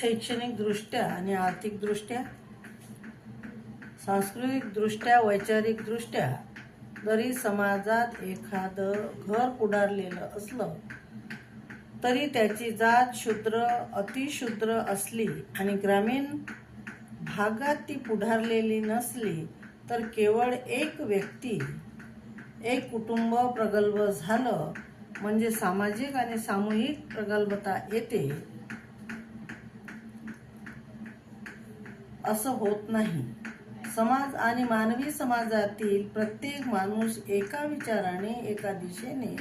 शैक्षणिकदृष्ट्या आणि आर्थिकदृष्ट्या सांस्कृतिकदृष्ट्या वैचारिकदृष्ट्या जरी समाजात एखादं घर पुढारलेलं असलं तरी त्याची जात शूद्र अतिशूद्र असली आणि ग्रामीण भागात ती पुढारलेली नसली तर केवळ एक व्यक्ती एक कुटुंब प्रगल्भ झालं म्हणजे सामाजिक आणि सामूहिक प्रगल्भता येते. असं होत नाही. समाज आणि मानवी समाजातील प्रत्येक माणूस एका विचाराने एका दिशेने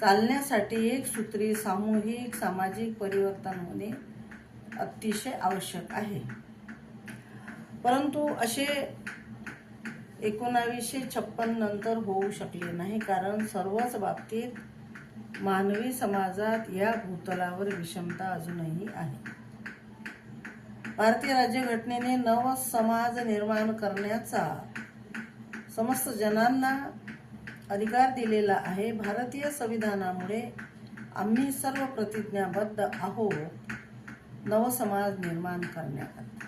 चालण्यासाठी एक सूत्री सामूहिक सामाजिक परिवर्तन होणे अतिशय आवश्यक आहे. परंतु असे एकोणावीसशे छप्पन नंतर होऊ शकले नाही कारण सर्वच बाबतीत मानवी समाजात या भूतलावर विषमता अजूनही आहे. भारतीय राज्यघटनेने नव समाज निर्माण करण्याचा समस्त जनांना अधिकार दिलेला आहे. भारतीय संविधानामुळे आम्ही सर्व प्रतिज्ञाबद्ध आहोत. नवसमाज निर्माण करण्याकरता.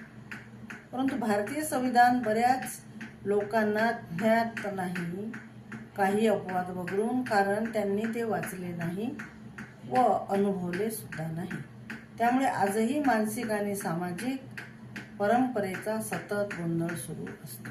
परंतु भारतीय संविधान बऱ्याच लोकांना ज्ञात नाही. काही अपवाद वगळून कारण त्यांनी ते वाचले नाही व अनुभवले सुद्धा नाही. त्यामुळे आजही मानसिक आणि सामाजिक परंपरेचा सतत गोंधळ सुरू असतो.